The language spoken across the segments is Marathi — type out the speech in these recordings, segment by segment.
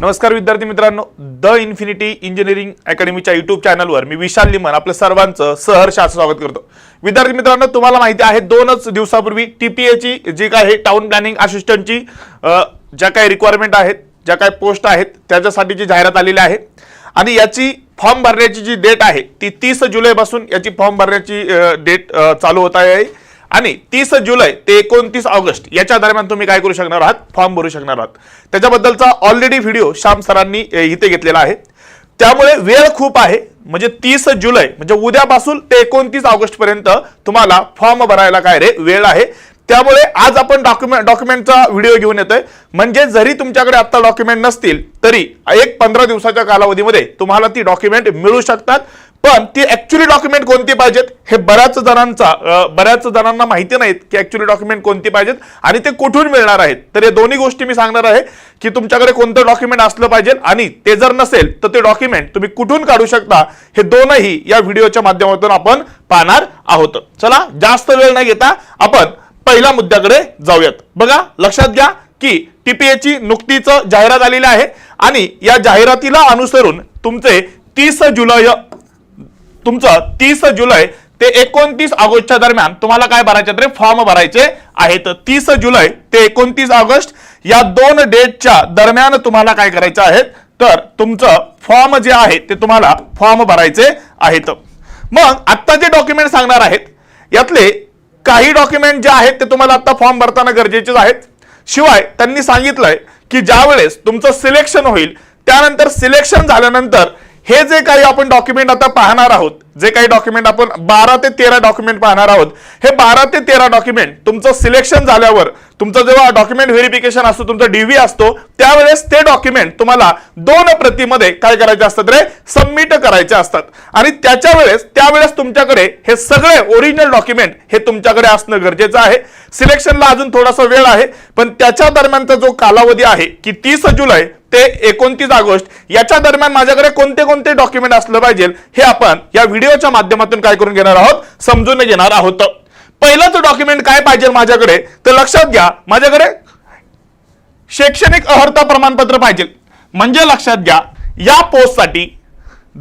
नमस्कार विद्यार्थी मित्रांनो द इन्फिनिटी इंजिनिअरिंग अकॅडमीच्या युट्यूब चॅनलवर मी विशाल लिमन आपलं सर्वांचं सहर्ष असं स्वागत करतो. विद्यार्थी मित्रांनो तुम्हाला माहिती आहे दोनच दिवसापूर्वी टीपीएची जी काय आहे टाउन प्लॅनिंग असिस्टंटची ज्या काही रिक्वायरमेंट आहेत ज्या काही पोस्ट आहेत त्याच्यासाठी जी जाहिरात आलेली आहे आणि याची फॉर्म भरण्याची जी डेट आहे ती तीस जुलैपासून याची फॉर्म भरण्याची डेट चालू होत आहे. आणि तीस जुलै ते एकोणतीस ऑगस्ट याच्या दरम्यान तुम्ही काय करू शकणार आहात? फॉर्म भरू शकणार आहात. त्याच्याबद्दलचा ऑलरेडी व्हिडिओ श्याम सरांनी इथे घेतलेला आहे. त्यामुळे वेळ खूप आहे. म्हणजे तीस जुलै म्हणजे उद्यापासून ते एकोणतीस ऑगस्ट पर्यंत तुम्हाला फॉर्म भरायला काय रे? वेळ आहे. त्यामुळे आज आपण डॉक्युमेंट डॉक्युमेंटचा व्हिडिओ घेऊन येतोय. म्हणजे जरी तुमच्याकडे आता डॉक्युमेंट नसतील तरी एक पंधरा दिवसाच्या कालावधीमध्ये तुम्हाला ती डॉक्युमेंट मिळू शकतात. पण ती ऍक्च्युली डॉक्युमेंट कोणती पाहिजेत? हे बऱ्याच जणांचा बऱ्याच जणांना माहिती नाहीत की ऍक्च्युली डॉक्युमेंट कोणती पाहिजेत आणि ते कुठून मिळणार आहेत. तर हे दोन्ही गोष्टी मी सांगणार आहे की तुमच्याकडे कोणतं डॉक्युमेंट असलं पाहिजे आणि ते जर नसेल तर ते डॉक्युमेंट तुम्ही कुठून काढू शकता हे दोनही या व्हिडिओच्या माध्यमातून आपण पाहणार आहोत. चला जास्त वेळ नाही घेता आपण पहिल्या मुद्द्याकडे जाऊयात. बघा लक्षात घ्या की टीपीएची नुकतीच जाहिरात आलेली आहे आणि या जाहिरातीला अनुसरून तुमचे तीस जुलै तुमचं तीस जुलै ते एकोणतीस ऑगस्टच्या दरम्यान तुम्हाला काय भरायचे तर फॉर्म भरायचे आहेत. तीस जुलै ते एकोणतीस ऑगस्ट या दोन डेटच्या दरम्यान तुम्हाला काय करायचं आहे तर तुमचं फॉर्म जे आहे ते तुम्हाला फॉर्म भरायचे आहेत. मग आत्ता जे डॉक्युमेंट सांगणार आहेत यातले काही डॉक्युमेंट जे आहेत ते तुम्हाला आता फॉर्म भरताना गरजेचेच आहेत. शिवाय त्यांनी सांगितलंय की ज्यावेळेस तुमचं सिलेक्शन होईल त्यानंतर सिलेक्शन झाल्यानंतर हे जे काही आपण डॉक्युमेंट आता पाहणार आहोत जे काही डॉक्युमेंट आपण बारा ते तेरा डॉक्युमेंट पाहणार आहोत हे बारा ते तेरा डॉक्युमेंट तुमचं सिलेक्शन झाल्यावर तुमचं जेव्हा डॉक्युमेंट व्हेरिफिकेशन असतो तुमचा डीव्ही असतो त्यावेळेस ते डॉक्युमेंट तुम्हाला दोन प्रतिमध्ये काय करायचे असतात रे? सबमिट करायचे असतात. आणि त्याच्या वेळेस त्यावेळेस तुमच्याकडे हे सगळे ओरिजिनल डॉक्युमेंट हे तुमच्याकडे असणं गरजेचं आहे. सिलेक्शनला अजून थोडासा वेळ आहे पण त्याच्या दरम्यानचा जो कालावधी आहे की तीस जुलै ते एकोणतीस ऑगस्ट. याच्या दरम्यान माझ्याकडे कोणते कोणते डॉक्युमेंट असलं पाहिजे हे आपण या व्हिडिओच्या माध्यमातून काय करून घेणार आहोत समजून घेणार आहोत. पहिलंच डॉक्युमेंट काय पाहिजे माझ्याकडे तर लक्षात घ्या. माझ्याकडे शैक्षणिक अर्हता प्रमाणपत्र पाहिजे. म्हणजे लक्षात घ्या या पोस्टसाठी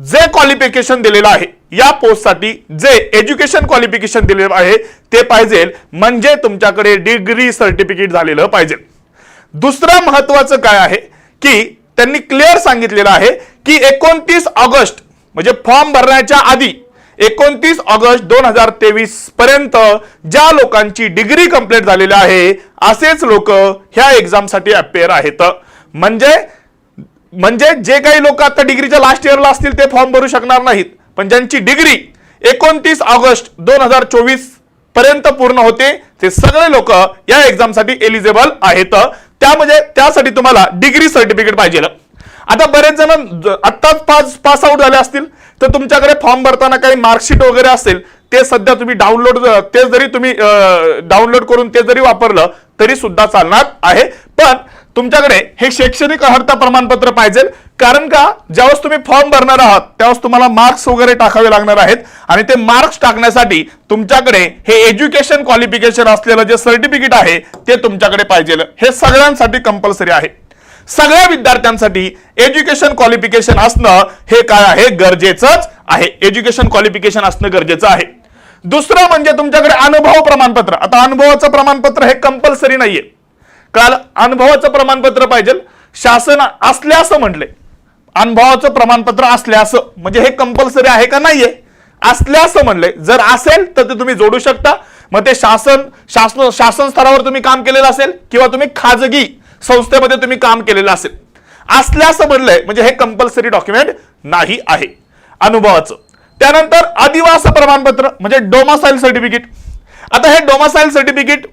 जे क्वालिफिकेशन दिलेलं आहे या पोस्टसाठी जे एज्युकेशन क्वालिफिकेशन दिलेलं आहे ते पाहिजे. म्हणजे तुमच्याकडे डिग्री सर्टिफिकेट झालेलं पाहिजे. दुसरं महत्वाचं काय आहे? की त्यांनी क्लिअर सांगितलेलं आहे की एकोणतीस ऑगस्ट म्हणजे फॉर्म भरण्याच्या आधी एकोणतीस ऑगस्ट दोन हजार तेवीस पर्यंत ज्या लोकांची डिग्री कंप्लीट झालेली आहे असेच लोक ह्या एक्झामसाठी अपेअर आहेत. म्हणजे म्हणजे जे काही लोक आता डिग्रीच्या लास्ट इयरला असतील ते फॉर्म भरू शकणार नाहीत. पण ज्यांची डिग्री एकोणतीस ऑगस्ट दोन हजार चोवीस पर्यंत पूर्ण होते. ते सगळे लोक या एक्झामसाठी एलिजिबल आहेत. त्यामध्ये त्यासाठी तुम्हाला डिग्री सर्टिफिकेट पाहिजे. आता बरेच जण आत्ताच पास पास आउट झाले असतील तर तुमच्याकडे फॉर्म भरताना काही मार्कशीट वगैरे असेल ते सध्या तुम्ही डाउनलोड ते जरी तुम्ही डाउनलोड करून ते जरी वापरलं तरी सुद्धा चालणार आहे. पण तुमच्याकडे हे शैक्षणिक अर्हता प्रमाणपत्र पाहिजे. कारण का? ज्यावेळेस तुम्ही फॉर्म भरणार आहात त्यावेळेस तुम्हाला मार्क्स वगैरे टाकावे लागणार आहेत आणि ते मार्क्स टाकण्यासाठी तुमच्याकडे हे एज्युकेशन क्वालिफिकेशन असलेलं जे सर्टिफिकेट आहे ते तुमच्याकडे पाहिजे. हे सगळ्यांसाठी कंपल्सरी आहे. सगळ्या विद्यार्थ्यांसाठी एज्युकेशन क्वालिफिकेशन असणं हे काय आहे? गरजेचंच आहे. एज्युकेशन क्वालिफिकेशन असणं गरजेचं आहे. दुसरं म्हणजे तुमच्याकडे अनुभव प्रमाणपत्र. आता अनुभवाचं प्रमाणपत्र हे कंपल्सरी नाहीये. काल अनुभवाचं प्रमाणपत्र पाहिजे. शासन असल्यास म्हटले अनुभवाचं प्रमाणपत्र असल्यास म्हणजे हे कंपल्सरी आहे का नाहीये? असल्यास म्हणले. जर असेल तर ते तुम्ही जोडू शकता. मग ते शासन शासन शासन स्तरावर तुम्ही काम केलेलं असेल किंवा तुम्ही खाजगी संस्थेमध्ये तुम्ही काम केलेलं असेल. असल्यास म्हणलंय म्हणजे हे कंपल्सरी डॉक्युमेंट नाही आहे. अनुभवाचं. त्यानंतर अधिवास प्रमाणपत्र म्हणजे डोमासाईल सर्टिफिकेट आता हे डोमासाईल सर्टिफिकेट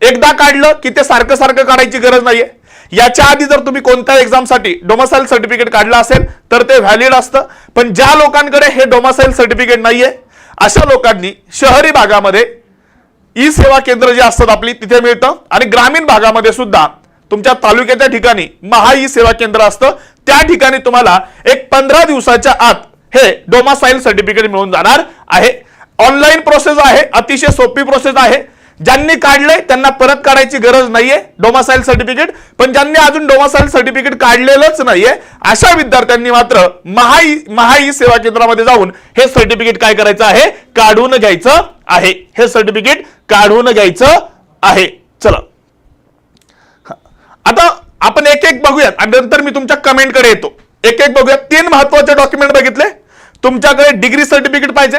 एकदा काढलं की ते सारखं सारखं काढायची गरज नाहीये. याच्या आधी जर तुम्ही कोणत्या एक्झामसाठी डोमासाईल सर्टिफिकेट काढलं असेल तर ते व्हॅलिड असतं. पण ज्या लोकांकडे हे डोमासाईल सर्टिफिकेट नाहीये अशा लोकांनी शहरी भागामध्ये ई सेवा केंद्र जे असतात आपली तिथे मिळतं. आणि ग्रामीण भागामध्ये सुद्धा तुमच्या तालुक्याच्या ठिकाणी महा ई सेवा केंद्र असतं. त्या ठिकाणी तुम्हाला एक पंधरा दिवसाच्या आत हे डोमासाईल सर्टिफिकेट मिळून जाणार आहे. ऑनलाईन प्रोसेस आहे अतिशय सोपी प्रोसेस आहे. ज्यांनी काढलंय त्यांना परत काढायची गरज नाहीये डोमासाईल सर्टिफिकेट पण ज्यांनी अजून डोमासाईल सर्टिफिकेट काढलेलंच नाहीये अशा विद्यार्थ्यांनी मात्र महाई महाई सेवा केंद्रामध्ये जाऊन हे सर्टिफिकेट काय करायचं आहे? काढून घ्यायचं आहे. हे सर्टिफिकेट काढून घ्यायचं आहे. चला. आता आपण एक एक बघूयात. आणि नंतर मी तुमच्या कमेंटकडे येतो. एक एक बघूयात. तीन महत्त्वाचे डॉक्युमेंट बघितले. तुमच्याकडे डिग्री सर्टिफिकेट पाहिजे.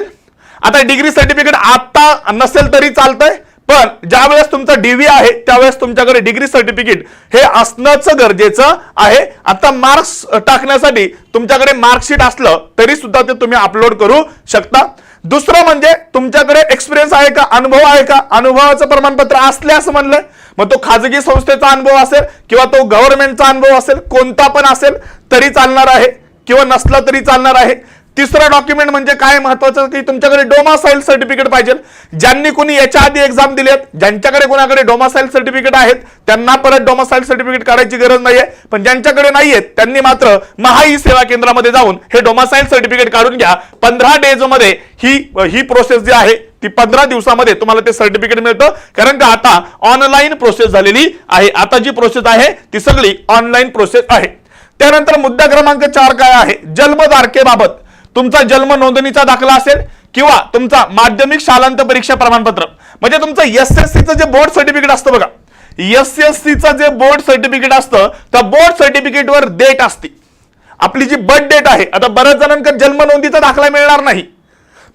आता डिग्री सर्टिफिकेट आता नसेल तरी चालतंय. पण ज्या वेळेस तुमचं डीव्ही आहे त्यावेळेस तुमच्याकडे डिग्री सर्टिफिकेट हे असणंच गरजेचं आहे. आता मार्क्स टाकण्यासाठी तुमच्याकडे मार्कशीट असलं तरी सुद्धा ते तुम्ही अपलोड करू शकता. दुसरं म्हणजे तुमच्याकडे एक्सपिरियन्स आहे का अनुभव आहे का? अनुभवाचं प्रमाणपत्र असल्यास म्हणलं मग तो खाजगी संस्थेचा अनुभव असेल किंवा तो गव्हर्नमेंटचा अनुभव असेल कोणता पण असेल तरी चालणार आहे किंवा नसला तरी चालणार आहे. तिसरं डॉक्युमेंट म्हणजे काय महत्वाचं? की तुमच्याकडे डोमासाईल सर्टिफिकेट पाहिजे. ज्यांनी कोणी याच्या आधी एक्झाम दिली आहेत ज्यांच्याकडे कोणाकडे डोमासाईल सर्टिफिकेट आहेत त्यांना परत डोमासाईल सर्टिफिकेट काढायची गरज नाहीये. पण ज्यांच्याकडे नाहीयेत त्यांनी मात्र महाई सेवा केंद्रामध्ये जाऊन हे डोमासाईल सर्टिफिकेट काढून घ्या. पंधरा डेजमध्ये ही ही प्रोसेस जी आहे ती पंधरा दिवसामध्ये तुम्हाला ते सर्टिफिकेट मिळतं. कारण का आता ऑनलाईन प्रोसेस झालेली आहे. आता जी प्रोसेस आहे ती सगळी ऑनलाईन प्रोसेस आहे. त्यानंतर मुद्दा क्रमांक चार काय आहे? जन्म तारखेबाबत तुमचा जन्म नोंदणीचा दाखला असेल किंवा तुमचा माध्यमिक शालांत परीक्षा प्रमाणपत्र. म्हणजे तुमचं एस एस सीचं जे बोर्ड सर्टिफिकेट असतं बघा. एस एस सीचं जे बोर्ड सर्टिफिकेट असतं त्या बोर्ड सर्टिफिकेटवर डेट असते. आपली जी बर्थ डेट आहे आता बऱ्याच जणांकडे जन्म नोंदीचा दाखला मिळणार नाही.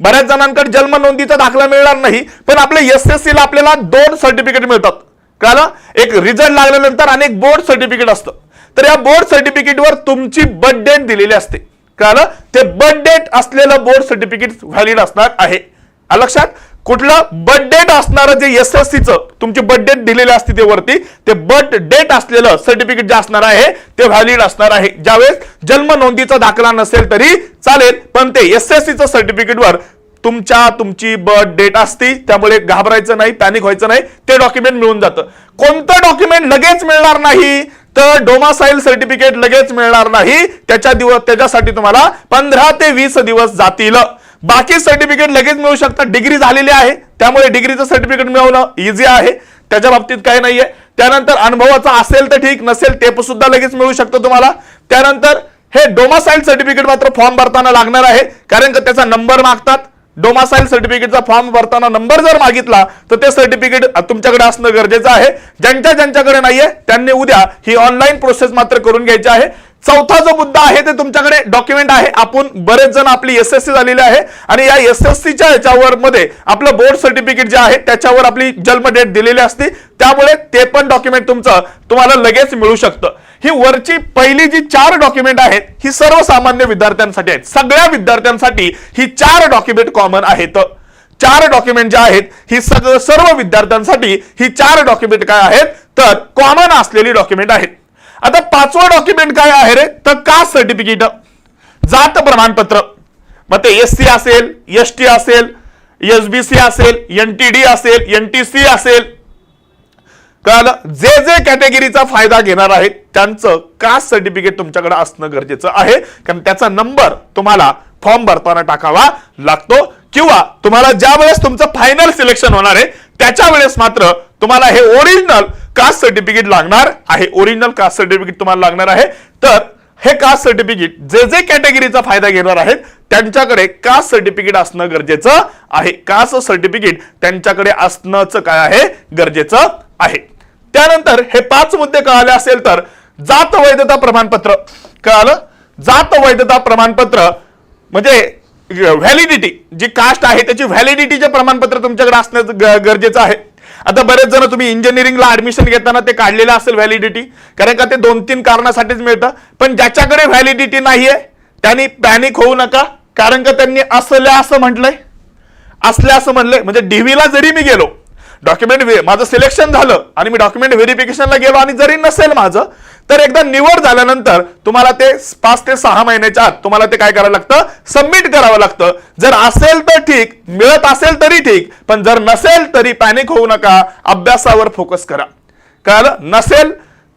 बऱ्याच जणांकडे जन्म नोंदीचा दाखला मिळणार नाही पण आपल्या एस एस ला आपल्याला दोन सर्टिफिकेट मिळतात. कळलं? एक रिझल्ट लागल्यानंतर आणि एक बोर्ड सर्टिफिकेट असतं. तर या बोर्ड सर्टिफिकेटवर तुमची बर्थ डेट दिलेली असते. कळलं ते बर्थ डेट असलेलं बोर्ड सर्टिफिकेट व्हॅलिड असणार आहे. लक्षात? कुठलं बर्थ डेट असणारं जे एस एस सीचं तुमची बर्थ डेट दिलेली असते ते वरती ते बर्थ डेट असलेलं सर्टिफिकेट जे असणार आहे ते व्हॅलिड असणार आहे. ज्यावेळेस जन्म नोंदीचा दाखला नसेल तरी चालेल पण ते एस एस सीचं सर्टिफिकेटवर तुमच्या तुमची बर्थ डेट असती त्यामुळे घाबरायचं नाही पॅनिक व्हायचं नाही ते डॉक्युमेंट मिळून जातं. कोणतं डॉक्युमेंट लगेच मिळणार नाही? तर डोमासाईल सर्टिफिकेट लगेच मिळणार नाही. त्याच्या दिवस त्याच्यासाठी तुम्हाला पंधरा ते वीस दिवस जातील. बाकी सर्टिफिकेट लगेच मिळू शकतात. डिग्री झालेली आहे. त्यामुळे डिग्रीचं सर्टिफिकेट मिळवणं इझी आहे. त्याच्या बाबतीत काही नाहीये. त्यानंतर अनुभवाचा असेल तर ठीक नसेल ते सुद्धा लगेच मिळू शकतं तुम्हाला. त्यानंतर हे डोमासाईल सर्टिफिकेट मात्र फॉर्म भरताना लागणार आहे. कारण का त्याचा नंबर मागतात. डोमासाईल सर्टिफिकेटचा फॉर्म भरताना नंबर जर मागितला तर ते सर्टिफिकेट तुमच्याकडे असणं गरजेचं आहे. ज्यांच्या ज्यांच्याकडे नाहीये त्यांनी उद्या ही ऑनलाईन प्रोसेस मात्र करून घ्यायची आहे. चौथा जो मुद्दा आहे ते तुमच्याकडे डॉक्युमेंट आहे. आपण बरेच जण आपली एस एस सी झालेली आहे आणि या एस एस सीच्या ह्याच्यावर मध्ये आपलं बोर्ड सर्टिफिकेट जे आहे त्याच्यावर आपली जन्म डेट दिलेली असते. त्यामुळे ते पण डॉक्युमेंट तुमचं तुम्हाला लगेच मिळू शकतं. ही वरची पहिली जी चार डॉक्युमेंट आहेत ही सर्वसामान्य विद्यार्थ्यांसाठी आहेत. सगळ्या विद्यार्थ्यांसाठी ही चार डॉक्युमेंट कॉमन आहेत. चार डॉक्युमेंट जे आहेत ही सगळं सर्व विद्यार्थ्यांसाठी ही चार डॉक्युमेंट काय आहेत? तर कॉमन असलेली डॉक्युमेंट आहेत. आता पाचवं डॉक्युमेंट काय आहे रे? तर कास्ट सर्टिफिकेट जात प्रमाणपत्र. मग ते एस सी असेल एस टी असेल एस बी सी असेल एन टी डी असेल एन टी सी असेल कारण जे जे कॅटेगरीचा फायदा घेणार आहेत त्यांचं कास्ट सर्टिफिकेट तुमच्याकडे असणं गरजेचं आहे. कारण त्याचा नंबर तुम्हाला फॉर्म भरताना टाकावा लागतो. किंवा तुम्हाला ज्या वेळेस तुमचं फायनल सिलेक्शन होणार आहे त्याच्या वेळेस मात्र तुम्हाला हे ओरिजिनल कास्ट सर्टिफिकेट लागणार आहे. ओरिजिनल कास्ट सर्टिफिकेट तुम्हाला लागणार आहे. तर हे कास्ट सर्टिफिकेट जे जे कॅटेगरीचा फायदा घेणार आहेत त्यांच्याकडे कास्ट सर्टिफिकेट असणं गरजेचं आहे. कास्ट सर्टिफिकेट त्यांच्याकडे असणंच काय आहे? गरजेचं आहे. त्यानंतर हे पाच मुद्दे कळाले असेल तर जात वैधता प्रमाणपत्र कळालं. जात वैधता प्रमाणपत्र म्हणजे व्हॅलिडिटी जी कास्ट आहे त्याची व्हॅलिडिटीचे प्रमाणपत्र तुमच्याकडे असणं ग- गरजेचं आहे. आता बरेच जण तुम्ही इंजिनिअरिंगला ऍडमिशन घेताना ते काढलेलं असेल व्हॅलिडिटी कारण का ते दोन तीन कारणासाठीच मिळतं. पण ज्याच्याकडे व्हॅलिडिटी नाहीये त्यांनी पॅनिक होऊ नका कारण का त्यांनी असल्या असं म्हटलंय. असल्या असं म्हणलंय. म्हणजे डीव्हीला जरी मी गेलो डॉक्युमेंट माझं सिलेक्शन झालं आणि मी डॉक्युमेंट व्हेरिफिकेशनला गेलो आणि जरी नसेल माझं तर एकदा निवड झाल्यानंतर तुम्हाला ते पाच ते सहा महिन्याच्या आत तुम्हाला ते काय करावं लागतं? सबमिट करावं लागतं. जर असेल तर ठीक मिळत असेल तरी ठीक पण जर नसेल तरी पॅनिक होऊ नका अभ्यासावर फोकस करा. कळालं? नसेल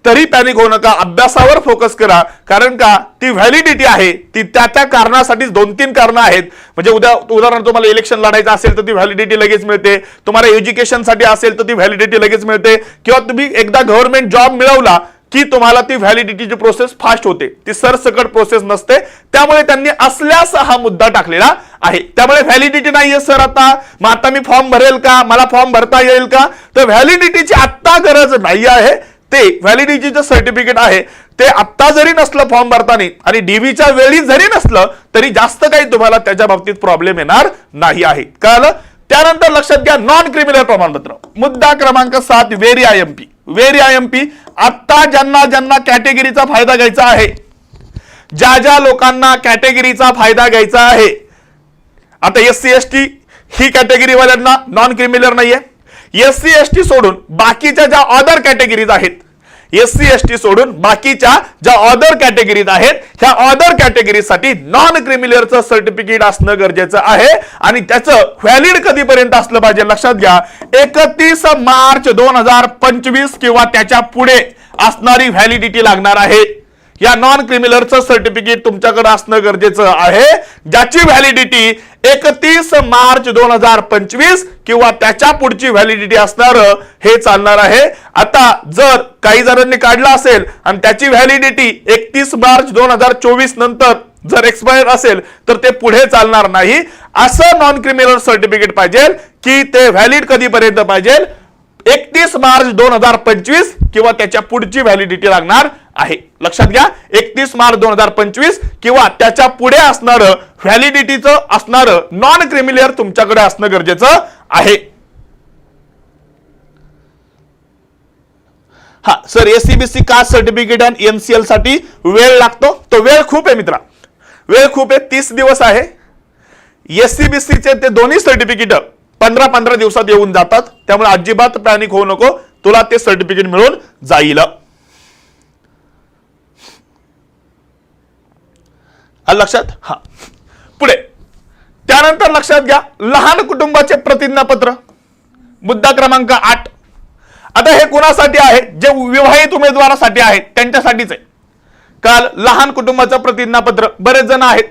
तरी पॅनिक होऊ नका. अभ्यासावर फोकस करा. कारण का? ती व्हॅलिडिटी आहे. ती त्या त्या कारणासाठीच दोन तीन कारणं आहेत. म्हणजे उद्या उदाहरण तुम्हाला इलेक्शन लढायचं असेल तर ती व्हॅलिडिटी लगेच मिळते. तुम्हाला एज्युकेशनसाठी असेल तर ती व्हॅलिडिटी लगेच मिळते. किंवा तुम्ही एकदा गव्हर्नमेंट जॉब मिळवला की तुम्हाला ती व्हॅलिडिटीची प्रोसेस फास्ट होते. ती सरसकट प्रोसेस नसते. त्यामुळे त्यांनी असल्यास हा मुद्दा टाकलेला आहे. त्यामुळे व्हॅलिडिटी नाहीये सर आता. मग आता मी फॉर्म भरेल का? मला फॉर्म भरता येईल का? तर व्हॅलिडिटीची आत्ता गरज नाही आहे. ते व्हॅलिडिटीचं सर्टिफिकेट आहे. ते आत्ता जरी नसलं फॉर्म भरताना आणि डीव्हीच्या वेळी जरी नसलं तरी जास्त काही तुम्हाला त्याच्या बाबतीत प्रॉब्लेम येणार नाही आहे. कळलं? त्यानंतर लक्षात घ्या नॉन क्रिमिनल प्रमाणपत्र. मुद्दा क्रमांक सात very I M P very I M P आत्ता ज्यांना ज्यांना कॅटेगरीचा फायदा घ्यायचा आहे ज्या ज्या लोकांना कॅटेगरीचा फायदा घ्यायचा आहे. आता एस सी एस टी ही कॅटेगरीवाल्यांना नॉन क्रिमिनल नाहीये. एस सी एस टी सोडून बाकीच्या ज्या अदर कॅटेगरीज आहेत एस सी एस टी सोडून बाकीच्या ज्या अदर कॅटेगरीज आहेत ह्या अदर कॅटेगरीसाठी नॉन क्रिमिनलचं सर्टिफिकेट असणं गरजेचं आहे आणि त्याचं व्हॅलिड कधीपर्यंत असलं पाहिजे लक्षात घ्या. एकतीस मार्च दोन हजार पंचवीस किंवा त्याच्या पुढे असणारी व्हॅलिडिटी लागणार आहे. या नॉन क्रिमिनलचं सर्टिफिकेट तुमच्याकडे असणं गरजेचं आहे. ज्याची व्हॅलिडिटी एकतीस मार्च दोन हजार पंचवीस किंवा त्याच्या पुढची व्हॅलिडिटी असणार हे चालणार आहे. आता जर काही जणांनी काढलं असेल आणि त्याची व्हॅलिडिटी एकतीस मार्च दोन हजार चोवीस नंतर जर एक्सपायर असेल तर ते पुढे चालणार नाही. असं नॉन क्रिमिनल सर्टिफिकेट पाहिजे की ते व्हॅलिड कधीपर्यंत पाहिजे? एकतीस मार्च दोन हजार पंचवीस किंवा त्याच्या पुढची व्हॅलिडिटी लागणार आहे. लक्षात घ्या एकतीस मार्च दोन हजार पंचवीस किंवा त्याच्या पुढे असणार व्हॅलिडिटीचं असणार नॉन क्रिमिलियर तुमच्याकडे असणं गरजेचं आहे. हा सर एसीबीसी कास्ट सर्टिफिकेट आणि एनसीएलसाठी वेळ लागतो. तो वेळ खूप आहे मित्रा. वेळ खूप आहे तीस दिवस आहे. एससीबीसीचे ते दोन्ही सर्टिफिकेट पंधरा पंधरा दिवसात येऊन जातात. त्यामुळे अजिबात पॅनिक होऊ नको. तुला ते सर्टिफिकेट मिळून जाईल. लक्षात? हा. पुढे. त्यानंतर लक्षात घ्या लहान कुटुंबाचे प्रतिज्ञापत्र. मुद्दा क्रमांक आठ. आता हे कोणासाठी आहे? जे विवाहित उमेदवारासाठी आहे त्यांच्यासाठीच आहे. काल लहान कुटुंबाचं प्रतिज्ञापत्र. बरेच जण आहेत.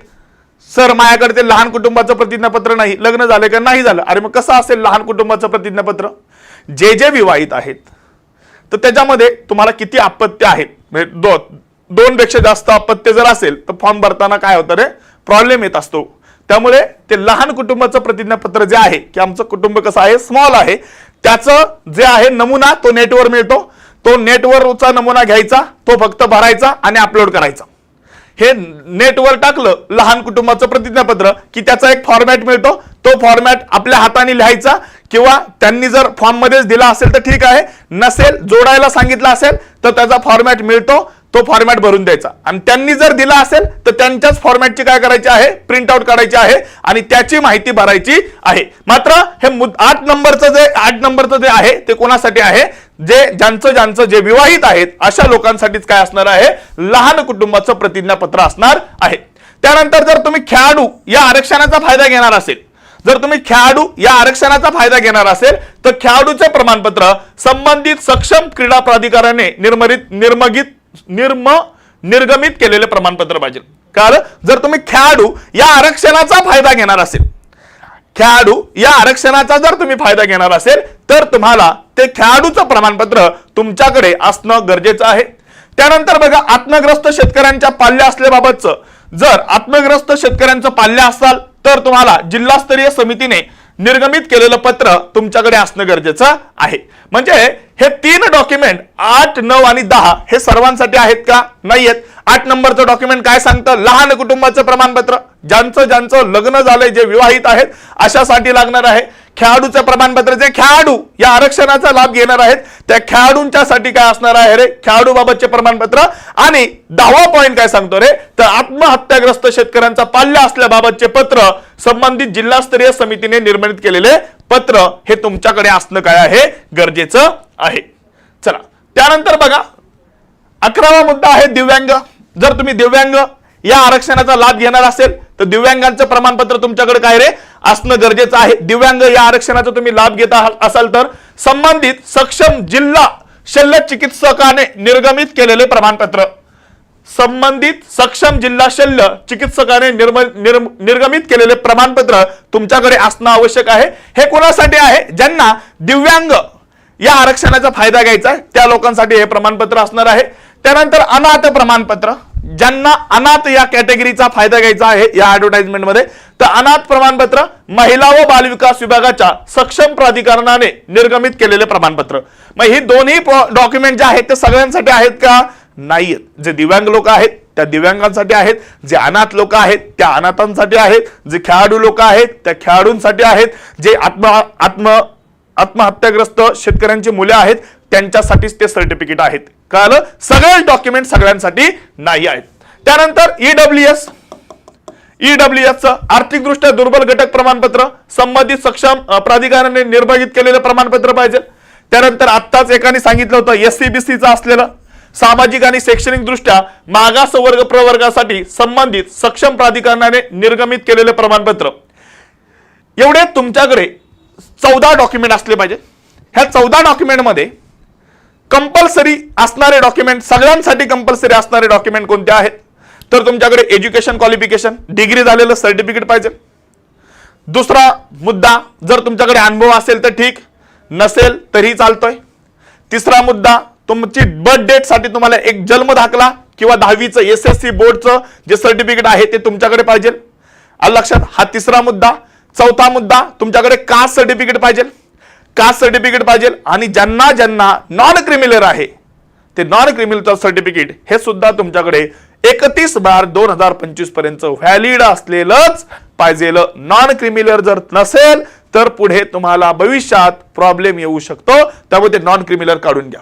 सर माझ्याकडे ते लहान कुटुंबाचं प्रतिज्ञापत्र नाही. लग्न झालं का? नाही झालं. अरे मग कसं असेल लहान कुटुंबाचं प्रतिज्ञापत्र? जे जे विवाहित आहेत तर त्याच्यामध्ये तुम्हाला किती अपत्य आहेत? म्हणजे दो दोन पेक्षा जास्त अपत्य जर असेल तर फॉर्म भरताना काय होतं रे? प्रॉब्लेम येत असतो. त्यामुळे ते लहान कुटुंबाचं प्रतिज्ञापत्र जे आहे की आमचं कुटुंब कसं आहे स्मॉल आहे त्याचं जे आहे नमुना तो नेटवर मिळतो. तो नेटवरचा नमुना घ्यायचा तो फक्त भरायचा आणि अपलोड करायचा. हे नेटवर टाकलं लहान कुटुंबाचं प्रतिज्ञापत्र की त्याचा एक फॉर्मॅट मिळतो. तो फॉर्मॅट आपल्या हाताने लिहायचा किंवा त्यांनी जर फॉर्ममध्येच दिला असेल तर ठीक आहे. नसेल जोडायला सांगितलं असेल तर त्याचा फॉर्मॅट मिळतो. तो फॉर्मॅट भरून द्यायचा. आणि त्यांनी जर दिला असेल तर त्यांच्याच फॉर्मॅटची काय करायची आहे? प्रिंट आउट काढायची आहे आणि त्याची माहिती भरायची आहे. मात्र हे आठ नंबरचं जे आठ नंबरचं जे आहे ते कोणासाठी आहे? जे ज्यांचं ज्यांचं जे विवाहित आहेत अशा लोकांसाठीच काय असणार आहे? लहान कुटुंबाचं प्रतिज्ञापत्र असणार आहे. त्यानंतर जर तुम्ही खेळाडू या आरक्षणाचा फायदा घेणार असेल जर तुम्ही खेळाडू या आरक्षणाचा फायदा घेणार असेल तर खेळाडूचे प्रमाणपत्र संबंधित सक्षम क्रीडा प्राधिकरणाने निर्मरित निर्मगित निर्म निर्गमित केलेले प्रमाणपत्र पाहिजे. कारण जर तुम्ही खेळाडू या आरक्षणाचा फायदा घेणार असेल खेळाडू या आरक्षणाचा जर तुम्ही फायदा घेणार असेल तर तुम्हाला ते खेळाडूचं प्रमाणपत्र तुमच्याकडे असणं गरजेचं आहे. त्यानंतर बघा आत्मग्रस्त शेतकऱ्यांच्या पाल्य असल्याबाबतचं. जर आत्मग्रस्त शेतकऱ्यांचं पाल्य असाल तर तुम्हाला जिल्हास्तरीय समितीने निर्गमित केलेलं पत्र तुमच्याकडे असणं गरजेचं आहे. म्हणजे हे तीन डॉक्युमेंट आठ नऊ आणि दहा हे सर्वांसाठी आहेत का? नाही आहेत आठ नंबरचं डॉक्युमेंट काय सांगतं? लहान कुटुंबाचं प्रमाणपत्र. ज्यांचं ज्यांचं लग्न झालंय जे विवाहित आहेत अशासाठी लागणार आहे. खेळाडूचं प्रमाणपत्र जे खेळाडू या आरक्षणाचा लाभ घेणार आहेत त्या खेळाडूंच्यासाठी काय असणार आहे रे? खेळाडूबाबतचे प्रमाणपत्र. आणि दहावा पॉईंट काय सांगतो रे? तर आत्महत्याग्रस्त शेतकऱ्यांचा पाल्य असल्याबाबतचे पत्र संबंधित जिल्हास्तरीय समितीने निर्मित केलेले पत्र हे तुमच्याकडे असणं काय आहे? गरजेचं आहे. चला त्यानंतर बघा. अकरावा मुद्दा आहे दिव्यांग. जर तुम्ही दिव्यांग या आरक्षणाचा लाभ घेणार असेल तर दिव्यांगांचं प्रमाणपत्र तुमच्याकडे काय रे? असणं गरजेचं आहे. दिव्यांग या आरक्षणाचा तुम्ही लाभ घेत आहात- असाल तर संबंधित सक्षम जिल्हा शल्य चिकित्सकाने निर्गमित केलेले प्रमाणपत्र. संबंधित सक्षम जिल्हा शल्य चिकित्सकाने निर्म निर्म- निर्गमित केलेले प्रमाणपत्र तुमच्याकडे असणं आवश्यक आहे. हे कोणासाठी आहे? ज्यांना दिव्यांग या आरक्षणाचा फायदा घ्यायचा आहे त्या लोकांसाठी हे प्रमाणपत्र असणार आहे. त्यानंतर अनाथ प्रमाणपत्र. ज्यांना अनाथ या कॅटेगरीचा फायदा घ्यायचा आहे या ऍडव्हर्टाइजमेंटमध्ये तर अनाथ प्रमाणपत्र महिला व बालविकास विभागाच्या सक्षम प्राधिकरणाने निर्गमित केलेले प्रमाणपत्र. मग ही दोन्ही डॉक्युमेंट जे आहेत ते सगळ्यांसाठी आहेत का? नाही जे दिव्यांग लोक आहेत त्या दिव्यांगांसाठी आहेत. जे अनाथ लोक आहेत त्या अनाथांसाठी आहेत. जे खेळाडू लोक आहेत त्या खेळाडूंसाठी आहेत. जे आत्म आत्म आत्महत्याग्रस्त शेतकऱ्यांची मुले आहेत त्यांच्यासाठीच ते सर्टिफिकेट आहेत. कळालं? सगळे डॉक्युमेंट सगळ्यांसाठी नाही आहेत. त्यानंतर E ईडब्ल्यू एस ईडब्ल्यू च आर्थिकदृष्ट्या दुर्बल घटक प्रमाणपत्र संबंधित सक्षम प्राधिकरणाने निर्भगित केलेलं प्रमाणपत्र पाहिजे. त्यानंतर आत्ताच एकाने सांगितलं होतं एस सी असलेलं. सामाजिक आणि शैक्षणिक दृष्ट्या मागास वर्ग प्रवर्गासाठी संबंधित सक्षम प्राधिकरणाने निर्गमित केलेले प्रमाणपत्र. एवढे तुमच्याकडे चौदा डॉक्युमेंट असले पाहिजे. ह्या चौदा डॉक्युमेंटमध्ये कंपल्सरी असणारे डॉक्युमेंट सगळ्यांसाठी कंपल्सरी असणारे डॉक्युमेंट कोणते आहेत? तर तुमच्याकडे एज्युकेशन क्वालिफिकेशन डिग्री झालेलं सर्टिफिकेट पाहिजे. दुसरा मुद्दा जर तुमच्याकडे अनुभव असेल तर ठीक नसेल तरी चालतोय. तिसरा मुद्दा तुमची बर्थ डेटसाठी तुम्हाला एक जन्म दाखला किंवा दहावीचं एस एस सी बोर्डचं जे सर्टिफिकेट आहे ते तुमच्याकडे पाहिजे. लक्षात हा तिसरा मुद्दा. चौथा मुद्दा तुमच्याकडे कास्ट सर्टिफिकेट पाहिजे. कास्ट सर्टिफिकेट पाहिजे? आणि ज्यांना ज्यांना नॉन क्रिमिनल आहे ते नॉन क्रिमिनलचं सर्टिफिकेट हे सुद्धा तुमच्याकडे एकतीस बार दोन हजार पंचवीसपर्यंत व्हॅलिड असलेलंच पाहिजे नॉन क्रिमिनल जर नसेल तर पुढे तुम्हाला भविष्यात प्रॉब्लेम येऊ शकतो. त्यामुळे ते नॉन क्रिमिनल काढून घ्या.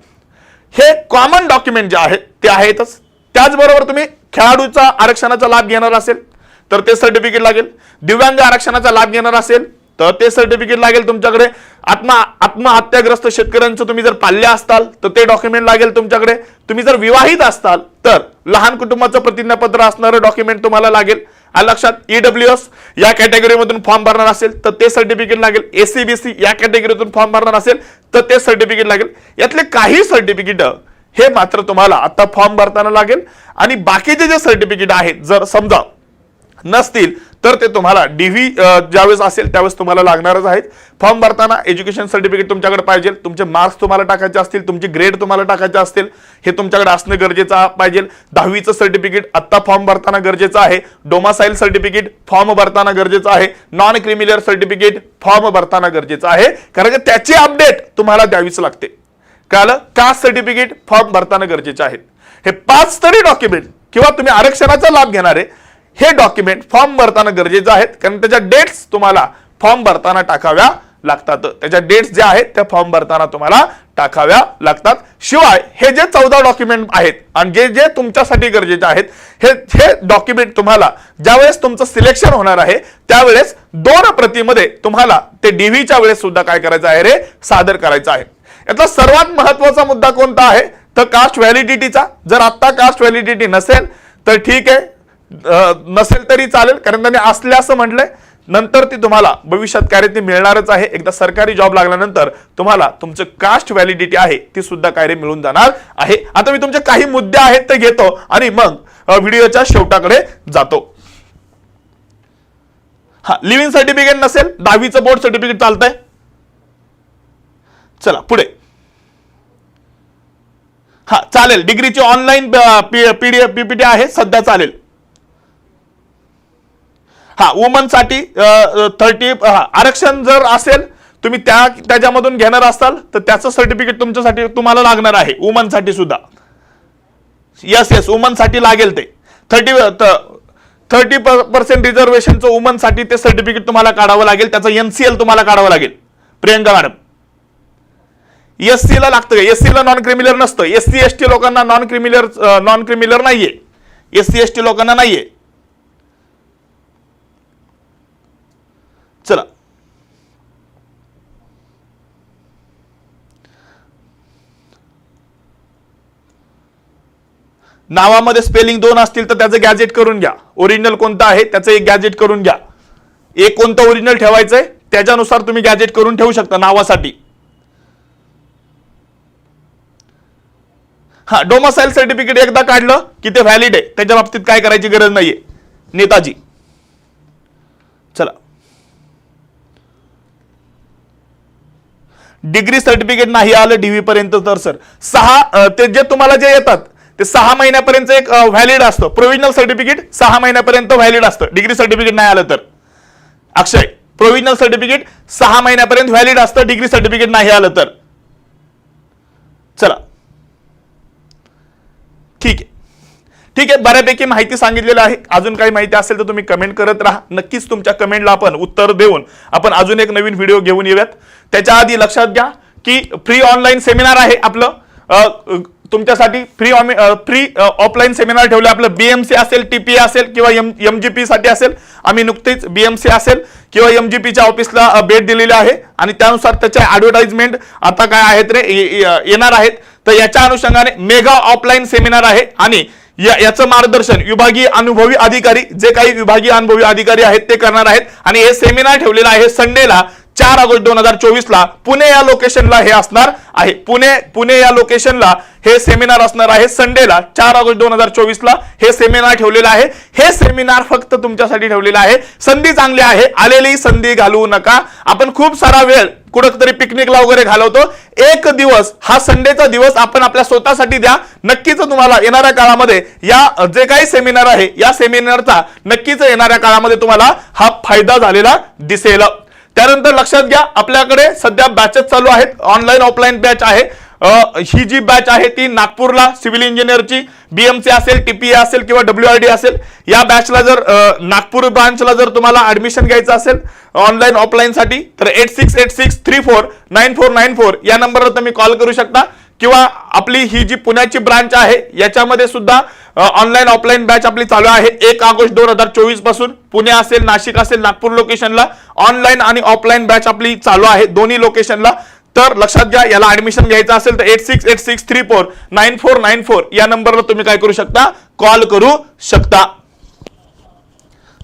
हे कॉमन डॉक्युमेंट जे आहेत ते आहेतच. त्याचबरोबर तुम्ही खेळाडूचा आरक्षणाचा लाभ घेणार असेल तर ते सर्टिफिकेट लागेल. दिव्यांग आरक्षणाचा लाभ घेणार असेल तर ते सर्टिफिकेट लागेल तुमच्याकडे. आत्मा आत्महत्याग्रस्त शेतकऱ्यांचं तुम्ही जर पाल्य असताल तर ते डॉक्युमेंट लागेल तुमच्याकडे. तुम्ही जर विवाहित असताल तर लहान कुटुंबाचं प्रतिज्ञापत्र असणारं डॉक्युमेंट तुम्हाला लागेल. आलं लक्षात ईडब्ल्यू एस या कॅटेगरीमधून फॉर्म भरणार असेल तर ते सर्टिफिकेट लागेल. एसीबीसी बी सी या कॅटेगरीतून फॉर्म भरणार असेल तर ते सर्टिफिकेट लागेल. यातले काही सर्टिफिकेट हे मात्र तुम्हाला आता फॉर्म भरताना लागेल. आणि बाकीचे जे सर्टिफिकेट आहेत जर समजा नसतील तर ते तुम्हाला डीव्ही ज्यावेळेस असेल त्यावेळेस तुम्हाला लागणारच आहेत. फॉर्म भरताना एज्युकेशन सर्टिफिकेट तुमच्याकडे पाहिजे तुमचे मार्क्स तुम्हाला टाकायचे असतील तुमचे ग्रेड तुम्हाला टाकायचे असतील हे तुमच्याकडे असणं गरजेचं पाहिजे. दहावीचं सर्टिफिकेट आत्ता फॉर्म भरताना गरजेचं आहे. डोमासाईल सर्टिफिकेट फॉर्म भरताना गरजेचं आहे. नॉन क्रिमिलियर सर्टिफिकेट फॉर्म भरताना गरजेचं आहे. कारण की त्याची अपडेट तुम्हाला द्यावीच लागते. काल कास्ट सर्टिफिकेट फॉर्म भरताना गरजेचे आहेत. हे पाच तरी डॉक्युमेंट किंवा तुम्ही आरक्षणाचा लाभ घेणारे हे डॉक्युमेंट फॉर्म भरताना गरजेचं आहेत. कारण त्याच्या डेट्स तुम्हाला फॉर्म भरताना टाकाव्या लागतात. त्याच्या डेट्स ज्या आहेत त्या फॉर्म भरताना तुम्हाला टाकाव्या लागतात. शिवाय हे जे चौदा डॉक्युमेंट आहेत आणि जे जे तुमच्यासाठी गरजेचे आहेत हे हे डॉक्युमेंट तुम्हाला ज्यावेळेस तुमचं सिलेक्शन होणार आहे त्यावेळेस दोन प्रतीमध्ये तुम्हाला ते डीव्हीच्या वेळेस सुद्धा काय करायचं आहे रे? सादर करायचं आहे. यातला सर्वात महत्त्वाचा मुद्दा कोणता आहे? तर कास्ट व्हॅलिडिटीचा जर आत्ता कास्ट व्हॅलिडिटी नसेल तर ठीक आहे. नसेल तरी चालेल कारण त्यांनी असल्या असं म्हटलंय नंतर ती तुम्हाला भविष्यात कार्य ती मिळणारच आहे एकदा सरकारी जॉब लागल्यानंतर तुम्हाला तुमचं कास्ट व्हॅलिडिटी आहे ती सुद्धा कार्य मिळून जाणार आहे आता मी तुमचे काही मुद्दे आहेत ते घेतो आणि मग व्हिडिओच्या शेवटाकडे जातो हा लिव्हिंग सर्टिफिकेट नसेल दहावीचं बोर्ड सर्टिफिकेट चालतंय चला पुढे हा चालेल डिग्रीची ऑनलाईन पीडीएफ पीपीटी आहे सध्या चालेल हा वुमनसाठी थर्टी आरक्षण जर असेल तुम्ही त्या त्याच्यामधून घेणार असाल तर त्याचं सर्टिफिकेट तुमच्यासाठी तुम्हाला लागणार आहे वुमनसाठी सुद्धा. येस येस वुमनसाठी लागेल ते. थर्टी थर्टी पर्सेंट रिझर्वेशनचं वुमनसाठी ते सर्टिफिकेट तुम्हाला काढावं लागेल त्याचं एनसीएल तुम्हाला काढावं लागेल प्रियंका मॅडम एस सीला लागतं एस सीला नॉन क्रिमिलर नसतं. एस सी एस टी लोकांना non creamy layer non creamy layer नाहीये. एस सी एस टी लोकांना नाहीये. चला. नावामध्ये स्पेलिंग दोन असतील तर त्याचं गॅजेट करून घ्या. ओरिजिनल कोणतं आहे त्याचं एक गॅजेट करून घ्या. एक कोणतं ओरिजिनल ठेवायचंय त्याच्यानुसार तुम्ही गॅजेट करून ठेवू शकता नावासाठी. हा डोमासाईल सर्टिफिकेट एकदा काढलं की ते व्हॅलिड आहे. त्याच्या बाबतीत काय करायची गरज नाहीये. नेताजी. चला. डिग्री सर्टिफिकेट नाही आलं डीव्ही पर्यंत तर सर सहा ते जे तुम्हाला जे येतात ते सहा महिन्यापर्यंत एक व्हॅलिड असतं. प्रोव्हिजनल सर्टिफिकेट सहा महिन्यापर्यंत व्हॅलिड असतं. डिग्री सर्टिफिकेट नाही आलं तर. अक्षय प्रोव्हिजनल सर्टिफिकेट सहा महिन्यापर्यंत व्हॅलिड असतं. डिग्री सर्टिफिकेट नाही आलं तर. चला. ठीक आहे. ठीक आहे बऱ्यापैकी माहिती सांगितलेली आहे. अजून काही माहिती असेल तर तुम्ही कमेंट करत राहा. नक्कीच तुमच्या कमेंटला आपण उत्तर देऊन आपण अजून एक नवीन व्हिडिओ घेऊन येऊयात. त्याच्या आधी लक्षात घ्या की फ्री ऑनलाईन सेमिनार आहे आपलं. तुमच्यासाठी फ्री फ्री ऑफलाईन सेमिनार ठेवलं आपलं. बीएमसी असेल टीपी असेल किंवा एम एमजीपी साठी असेल. आम्ही नुकतीच बीएमसी असेल किंवा एमजीपीच्या ऑफिसला भेट दिलेली आहे. आणि त्यानुसार त्याच्या ऍडव्हर्टाईजमेंट आता काय आहेत रे? येणार आहेत. तर याच्या अनुषंगाने मेगा ऑफलाईन सेमिनार आहे. आणि या- याचं मार्गदर्शन विभागीय अनुभवी अधिकारी जे काही विभागीय अनुभवी अधिकारी आहेत ते करणार आहेत. आणि हे सेमिनार ठेवलेलं आहे संडेला चार ऑगस्ट दोन हजार चोवीस ला पुणे या लोकेशनला हे असणार आहे. पुणे पुणे या लोकेशनला हे सेमिनार असणार आहे. संडेला चार ऑगस्ट दोन हजार चोवीस ला हे सेमिनार ठेवलेलं आहे. हे सेमिनार फक्त तुमच्यासाठी ठेवलेलं आहे. संधी चांगली आहे. आलेली संधी घालवू नका. आपण खूप सारा वेळ कुठंतरी पिकनिकला वगैरे घालवतो. एक दिवस हा संडेचा दिवस आपण आपल्या स्वतःसाठी द्या. नक्कीच तुम्हाला येणाऱ्या काळामध्ये या जे काही सेमिनार आहे या सेमिनारचा नक्कीच येणाऱ्या काळामध्ये तुम्हाला हा फायदा झालेला दिसेल. त्यानंतर लक्षात घ्या आपल्याकडे सध्या बॅचेस चालू आहेत. ऑनलाईन ऑफलाईन बॅच आहे. ही जी बॅच आहे ती नागपूरला सिव्हिल इंजिनियरची बीएमसी असेल टीपीए असेल किंवा डब्ल्यू आर डी असेल या बॅचला जर नागपूर ब्रांचला जर तुम्हाला ऍडमिशन घ्यायचं असेल ऑनलाईन ऑफलाईनसाठी तर eight six eight six three four nine four nine four या नंबरवर तुम्ही कॉल करू शकता. किंवा आपली ही जी पुण्याची ब्रांच आहे याच्यामध्ये सुद्धा ऑनलाईन ऑफलाईन बॅच आपली चालू आहे. एक ऑगस्ट दोन हजार चोवीसपासून पुणे असेल नाशिक असेल नागपूर लोकेशनला ऑनलाईन आणि ऑफलाईन बॅच आपली चालू आहे दोन्ही लोकेशनला तर लक्षात घ्या याला ऍडमिशन घ्यायचं असेल तर eight six eight six three four nine four nine four या नंबरला तुम्ही काय करू शकता? कॉल करू शकता.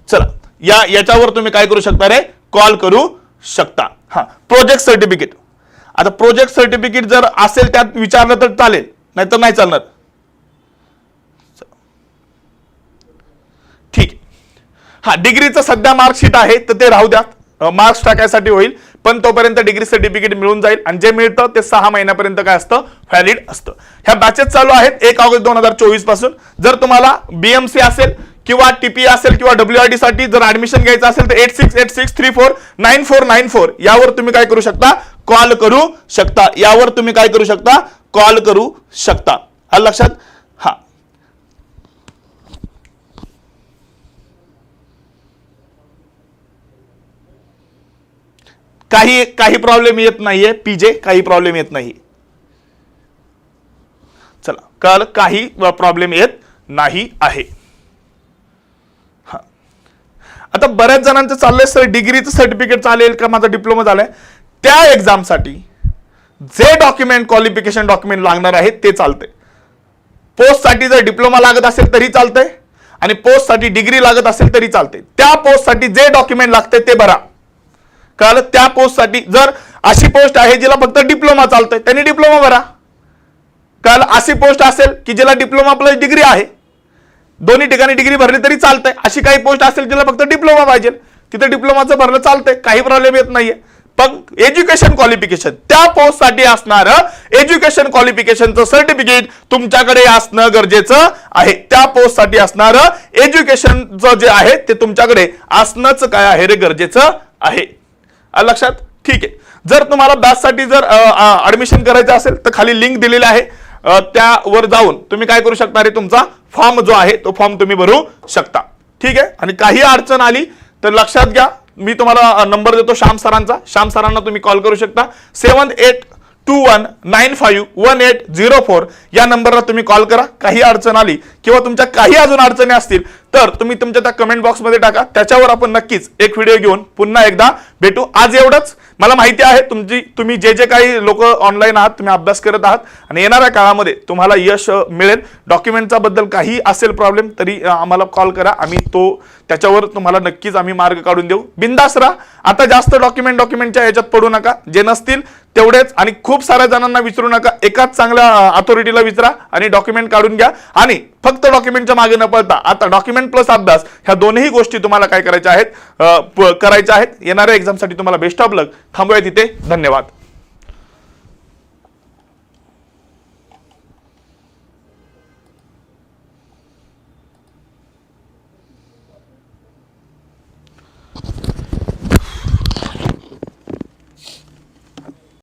चला या याच्यावर तुम्ही काय करू शकता रे? कॉल करू शकता. हा प्रोजेक्ट सर्टिफिकेट आता प्रोजेक्ट सर्टिफिकेट जर असेल त्यात विचारलं तर चालेल नाहीतर नाही चालणार. ठीक हा डिग्रीचं सध्या मार्कशीट आहे तर ते राहू द्या मार्क्स टाकायसाठी होईल पण तोपर्यंत डिग्री सर्टिफिकेट मिळून जाईल आणि जे मिळतं ते सहा महिन्यापर्यंत काय असतं? व्हॅलिड असतं. ह्या बॅचेस चालू आहेत एक ऑगस्ट दोन हजार चोवीसपासून. जर तुम्हाला बीएमसी असेल किंवा टीपी असेल किंवा डब्ल्यू आर डी साठी जर ऍडमिशन घ्यायचं असेल तर eight six eight six three four nine four nine four यावर तुम्ही काय करू शकता? कॉल करू शकता. यावर तुम्ही काय करू शकता? कॉल करू शकता. हा लक्षात? हा. काही काही प्रॉब्लेम येत नाहीये. पीजे काही प्रॉब्लेम येत नाही. चला. काल काही प्रॉब्लेम येत नाही आहे. हा. आता बऱ्याच जणांचं चाललंय सर डिग्रीचं सर्टिफिकेट चालेल का? माझा डिप्लोमा झालाय. त्या एक्झामसाठी जे डॉक्युमेंट क्वालिफिकेशन डॉक्युमेंट लागणार आहे ते चालतंय. पोस्टसाठी जर डिप्लोमा लागत असेल तरी चालतंय आणि पोस्टसाठी डिग्री लागत असेल तरी चालते त्या पोस्टसाठी जे डॉक्युमेंट लागते ते भरा. कळालं? त्या पोस्टसाठी जर अशी पोस्ट आहे जिला फक्त डिप्लोमा चालतंय त्यांनी डिप्लोमा भरा. काल अशी पोस्ट असेल की जिला डिप्लोमा प्लस डिग्री आहे. दोन्ही ठिकाणी डिग्री भरली तरी चालतंय. अशी काही पोस्ट असेल जिला फक्त डिप्लोमा पाहिजे. तिथे डिप्लोमाचं भरलं चालतंय. काही प्रॉब्लेम येत नाहीये. पण एज्युकेशन क्वालिफिकेशन त्या पोस्टसाठी असणारं एज्युकेशन क्वालिफिकेशनचं सर्टिफिकेट तुमच्याकडे असणं गरजेचं आहे. त्या पोस्टसाठी असणारं एज्युकेशनचं जे आहे ते तुमच्याकडे असणंच काय आहे रे गरजेचं आहे. लक्षात? ठीक आहे. जर तुम्हाला दाससाठी जर ऍडमिशन करायचं असेल तर खाली लिंक दिलेली आहे. त्यावर जाऊन तुम्ही काय करू शकता रे तुमचा फॉर्म जो आहे तो फॉर्म तुम्ही भरू शकता. ठीक आहे? आणि काही अडचण आली तर लक्षात घ्या. मी तुम्हाला नंबर देतो श्याम सरांचा. श्याम सरांना तुम्ही कॉल करू शकता. Seven eight two one nine five one eight zero four या नंबरला तुम्ही कॉल करा. काही अडचण आली किंवा तुमच्या काही अजून अडचणी असतील तर तुम्ही तुमच्या त्या कमेंट बॉक्समध्ये टाका. त्याच्यावर आपण नक्कीच एक व्हिडिओ घेऊन पुन्हा एकदा भेटू. आज एवढंच. मला माहिती आहे तुमची तुम्ही जे जे काही लोक ऑनलाईन आहात तुम्ही अभ्यास करत आहात आणि येणाऱ्या काळामध्ये तुम्हाला यश मिळेल. डॉक्युमेंटचा बद्दल काही असेल प्रॉब्लेम तरी आम्हाला कॉल करा. आम्ही तो त्याच्यावर तुम्हाला नक्कीच आम्ही मार्ग काढून देऊ. बिंदास राहा. आता जास्त डॉक्युमेंट डॉक्युमेंटच्या याच्यात पडू नका. जे नसतील तेवढेच. आणि खूप साऱ्या जणांना विचारू नका. एकाच चांगल्या अथॉरिटीला विचारा आणि डॉक्युमेंट काढून घ्या. आणि फक्त डॉक्युमेंटच्या मागे न पळता. आता डॉक्युमेंट प्लस अभ्यास ह्या दोन्ही गोष्टी तुम्हाला काय करायच्या आहेत? करायच्या आहेत. येणाऱ्या एक्झामसाठी तुम्हाला बेस्ट ऑफ लक थांबूया तिथे. धन्यवाद.